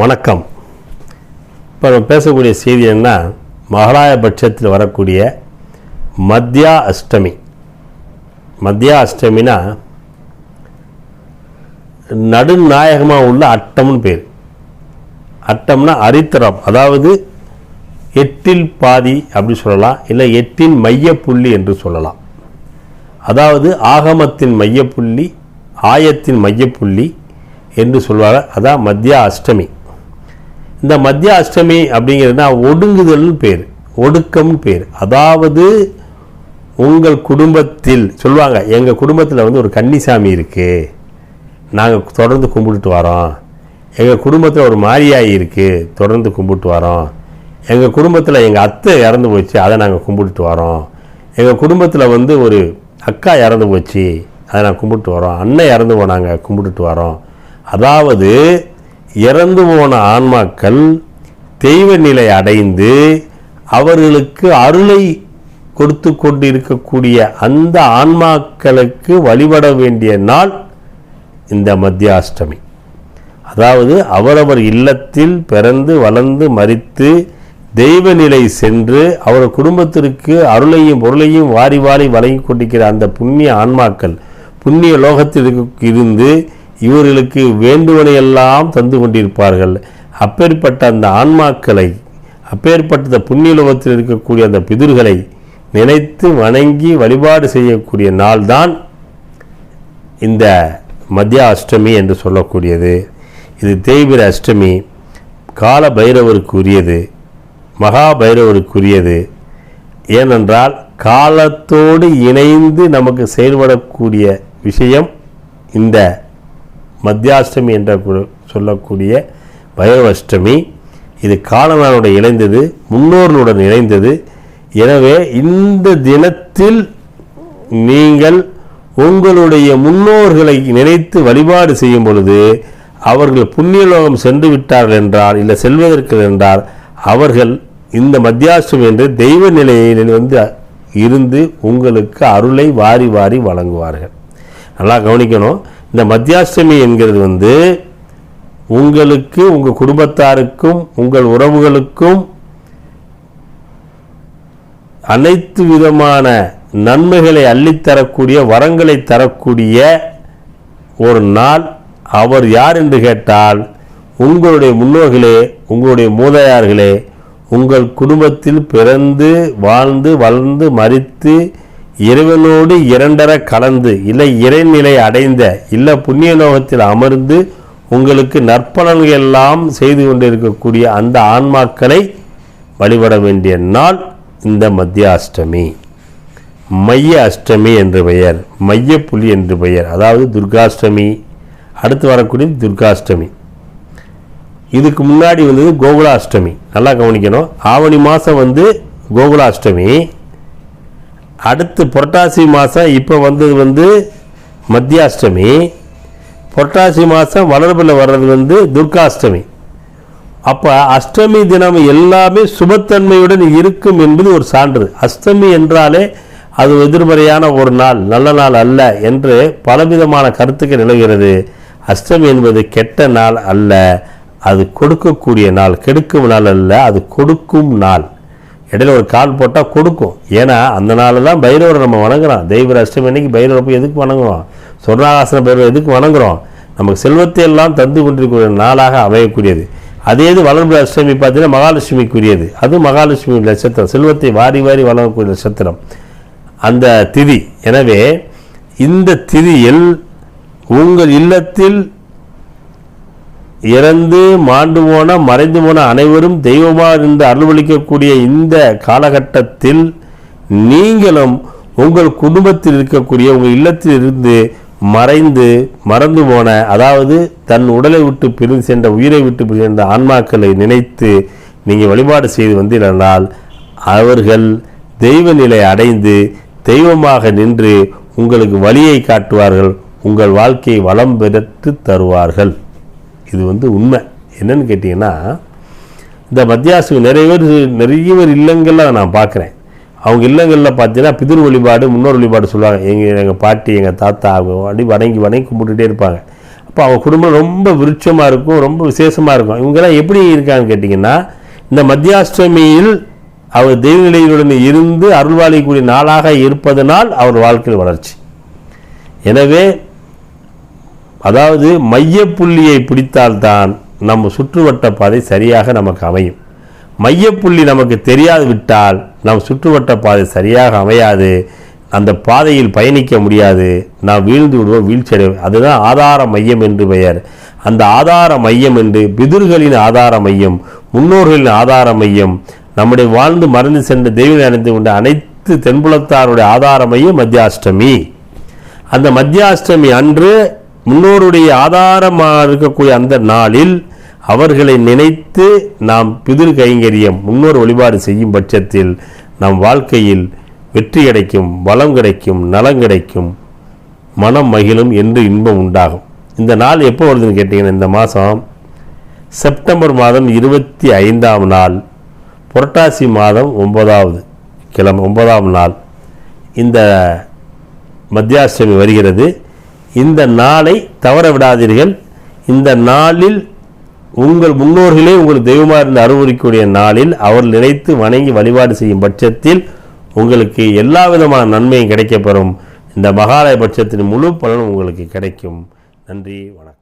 வணக்கம். இப்போ நம்ம பேசக்கூடிய செய்தி என்ன மகாலய பட்சத்தில் வரக்கூடிய மத்யா அஷ்டமி. மத்யா அஷ்டமினா நடுநாயகமாக உள்ள அட்டம்னு பேர். அட்டம்னா அரித்தரம். அதாவது எட்டில் பாதி அப்படி சொல்லலாம். இல்லை எட்டின் மையப்புள்ளி என்று சொல்லலாம். அதாவது ஆகமத்தின் மையப்புள்ளி ஆயத்தின் மையப்புள்ளி என்று சொல்வார்கள் அதான் மத்யா அஷ்டமி. இந்த மத்திய அஷ்டமி அப்படிங்கிறதுனா ஒடுங்குதல்னு பேர் ஒடுக்கம்னு பேர். அதாவது உங்கள் குடும்பத்தில் சொல்லுவாங்க எங்கள் குடும்பத்தில் வந்து ஒரு கன்னிசாமி இருக்குது நாங்கள் தொடர்ந்து கும்பிட்டுட்டு வரோம். எங்கள் குடும்பத்தில் ஒரு மாரியாயி இருக்குது தொடர்ந்து கும்பிட்டு வரோம். எங்கள் குடும்பத்தில் எங்கள் அத்தை இறந்து போச்சு அதை நாங்கள் கும்பிட்டுட்டு வரோம். எங்கள் குடும்பத்தில் வந்து ஒரு அக்கா இறந்து போச்சு அதை நாங்கள் கும்பிட்டு வரோம். அண்ணன் இறந்து போனாங்க கும்பிட்டுட்டு வரோம். அதாவது இறந்து போன ஆன்மாக்கள் தெய்வ நிலை அடைந்து அவர்களுக்கு அருளை கொடுத்து கொண்டிருக்கக்கூடிய அந்த ஆன்மாக்களுக்கு வழிபட வேண்டிய நாள் இந்த மத்தியாஷ்டமி. அதாவது அவரவர் இல்லத்தில் பிறந்து வளர்ந்து மறித்து தெய்வ நிலை சென்று அவர் குடும்பத்திற்கு அருளையும் பொருளையும் வாரி வாரி வழங்கி கொண்டிருக்கிற அந்த புண்ணிய ஆன்மாக்கள் புண்ணிய லோகத்தில் இருந்து இவர்களுக்கு வேண்டுவனையெல்லாம் தந்து கொண்டிருப்பார்கள். அப்பேற்பட்ட அந்த ஆன்மாக்களை அப்பேற்பட்ட புண்ணியலோகத்தில் இருக்கக்கூடிய அந்த பிதிர்களை நினைத்து வணங்கி வழிபாடு செய்யக்கூடிய நாள்தான் இந்த மத்திய அஷ்டமி என்று சொல்லக்கூடியது. இது தேய்பிர அஷ்டமி கால பைரவருக்குரியது மகாபைரவருக்குரியது ஏனென்றால் காலத்தோடு இணைந்து நமக்கு செயல்படக்கூடிய விஷயம் இந்த மத்தியாஷ்டமி என்ற சொல்லக்கூடிய பைரவஷ்டமி இது காலனானுடன் இணைந்தது முன்னோர்களுடன் இணைந்தது. எனவே இந்த தினத்தில் நீங்கள் உங்களுடைய முன்னோர்களை நினைத்து வழிபாடு செய்யும் பொழுது அவர்கள் புண்ணியலோகம் சென்று விட்டார்கள் என்றால் இல்லை செல்வதற்கு என்றால் அவர்கள் இந்த மத்தியாஷ்டமி என்று தெய்வ நிலையில் வந்து இருந்து உங்களுக்கு அருளை வாரி வாரி வழங்குவார்கள். நல்லா கவனிக்கணும். இந்த மத்தியாஷ்டமி என்கிறது வந்து உங்களுக்கு உங்கள் குடும்பத்தாருக்கும் உங்கள் உறவுகளுக்கும் அனைத்து விதமான நன்மைகளை அள்ளித்தரக்கூடிய வரங்களை தரக்கூடிய ஒரு நாள் அவர் யார் என்று கேட்டால் உங்களுடைய முன்னோர்களே உங்களுடைய மூதையார்களே உங்கள் குடும்பத்தில் பிறந்து வாழ்ந்து வளர்ந்து மறித்து இறைவனோடு இரண்டர கலந்து இல்லை இறைநிலை அடைந்த இல்லை புண்ணிய லோகத்தில் அமர்ந்து உங்களுக்கு நற்பலன்கள் எல்லாம் செய்து கொண்டிருக்கக்கூடிய அந்த ஆன்மாக்களை வழிபட வேண்டிய நாள் இந்த மத்திய அஷ்டமி. மைய அஷ்டமி என்று பெயர் மைய புலி என்று பெயர். அதாவது துர்காஷ்டமி அடுத்து வரக்கூடிய துர்காஷ்டமி. இதுக்கு முன்னாடி வந்தது கோகுலாஷ்டமி. நல்லா கவனிக்கணும். ஆவணி மாதம் வந்து கோகுலாஷ்டமி. அடுத்து புரட்டாசி மாதம் இப்போ வந்தது வந்து மத்தியாஷ்டமி. புரட்டாசி மாதம் வளர்பில் வர்றது வந்து துர்காஷ்டமி. அப்போ அஷ்டமி தினம் எல்லாமே சுபத்தன்மையுடன் இருக்கும் என்பது ஒரு சான்று. அஷ்டமி என்றாலே அது எதிர்மறையான ஒரு நாள் நல்ல நாள் அல்ல என்று பலவிதமான கருத்துக்கள் நிலவுகிறது. அஷ்டமி என்பது கெட்ட நாள் அல்ல அது கொடுக்கக்கூடிய நாள் கெடுக்கும் நாள் அல்ல அது கொடுக்கும் நாள். இடையில ஒரு கால் போட்டால் கொடுக்கும். ஏன்னா அந்த நாளில் தான் பைரவரை நம்ம வணங்குறோம். தெய்வ அஷ்டமி அன்னைக்கு பைரவரை போய் எதுக்கு வணங்குறோம்? சொர்ணாகாசன பைரவர் எதுக்கு வணங்குறோம்? நமக்கு செல்வத்தை எல்லாம் தந்து கொண்டிருக்கிற நாளாக அமையக்கூடியது. அதே இது வளர்ப்பு அஷ்டமி பார்த்தீங்கன்னா மகாலட்சுமிக்குரியது. அது மகாலட்சுமி நட்சத்திரம். செல்வத்தை வாரி வாரி வழங்கக்கூடிய நட்சத்திரம். அந்த திதி. எனவே இந்த திதியில் உங்கள் இல்லத்தில் இறந்து மாண்டு போன மறைந்து போன அனைவரும் தெய்வமாக இருந்து அருள்வளிக்கக்கூடிய இந்த காலகட்டத்தில் நீங்களும் உங்கள் குடும்பத்தில் இருக்கக்கூடிய உங்கள் இல்லத்தில் இருந்து மறைந்து மறந்து போன அதாவது தன் உடலை விட்டு பிரிந்து சென்ற உயிரை விட்டு பிரிந்து சென்ற ஆன்மாக்களை நினைத்து நீங்கள் வழிபாடு செய்து வந்தீர்களால் அவர்கள் தெய்வ நிலை அடைந்து தெய்வமாக நின்று உங்களுக்கு வழியை காட்டுவார்கள் உங்கள் வாழ்க்கையை வளம் பெற்று தருவார்கள். இது வந்து உண்மை. என்னன்னு கேட்டிங்கன்னா இந்த மத்தியாசம் நிறைய பேர் நிறைய பேர் இல்லங்களில் நான் பார்க்குறேன். அவங்க இல்லங்களில் பார்த்தீங்கன்னா பிதிர் வழிபாடு முன்னோர் வழிபாடு சொல்லுவாங்க. எங்கள் எங்கள் பாட்டி எங்கள் தாத்தா அவங்க அப்படி வணங்கி வணங்கி கும்பிட்டுட்டே இருப்பாங்க. அப்போ அவங்க குடும்பம் ரொம்ப விருட்சமாக இருக்கும் ரொம்ப விசேஷமாக இருக்கும். இவங்கெல்லாம் எப்படி இருக்காங்கன்னு கேட்டிங்கன்னா இந்த மத்தியாஷ்டமியில் அவர் தெய்வநிலையுடன் இருந்து அருள்வாளிக்கூடிய நாளாக இருப்பதனால் அவர் வாழ்க்கையில் வளர்ச்சி. எனவே அதாவது மையப்புள்ளியை பிடித்தால்தான் நம்ம சுற்றுவட்ட பாதை சரியாக நமக்கு அமையும். மையப்புள்ளி நமக்கு தெரியாது விட்டால் நம் சுற்றுவட்ட பாதை சரியாக அமையாது. அந்த பாதையில் பயணிக்க முடியாது. நாம் வீழ்ந்து விடுவோம் வீழ்ச்சி அடைவோம். அதுதான் ஆதார மையம் என்று பெயர். அந்த ஆதார மையம் என்று பிதுர்களின் ஆதார மையம் முன்னோர்களின் ஆதார மையம் நம்முடைய வாழ்ந்து மறந்து சென்ற தெய்வம் அடைந்து கொண்ட அனைத்து தென்புலத்தாருடைய ஆதார மையம் மத்தியாஷ்டமி. அந்த மத்தியாஷ்டமி அன்று முன்னோருடைய ஆதாரமாக இருக்கக்கூடிய அந்த நாளில் அவர்களை நினைத்து நாம் பிதிர் கைங்கரியம் முன்னோர் வழிபாடு செய்யும் பட்சத்தில் நம் வாழ்க்கையில் வெற்றி கிடைக்கும் வளம் கிடைக்கும் நலம் கிடைக்கும் மனம் மகிழும் என்று இன்பம் உண்டாகும். இந்த நாள் எப்போ வருதுன்னு கேட்டிங்கன்னா இந்த மாதம் செப்டம்பர் மாதம் இருபத்தி ஐந்தாம் நாள் புரட்டாசி மாதம் ஒன்பதாவது கிழமை ஒன்பதாம் நாள். இந்த மத்தியாஷ்டமி வருகிறது. இந்த நாளை தவற விடாதீர்கள் இந்த நாளில் உங்கள் முன்னோர்களே உங்கள் தெய்வமாக இருந்து அறிவுரிக்கூடிய நாளில் அவர் நினைத்து வணங்கி வழிபாடு செய்யும் பட்சத்தில் உங்களுக்கு எல்லா விதமான நன்மையும் கிடைக்கப்பெறும். இந்த மகாலய பட்சத்தின் முழு பலனும் உங்களுக்கு கிடைக்கும். நன்றி வணக்கம்.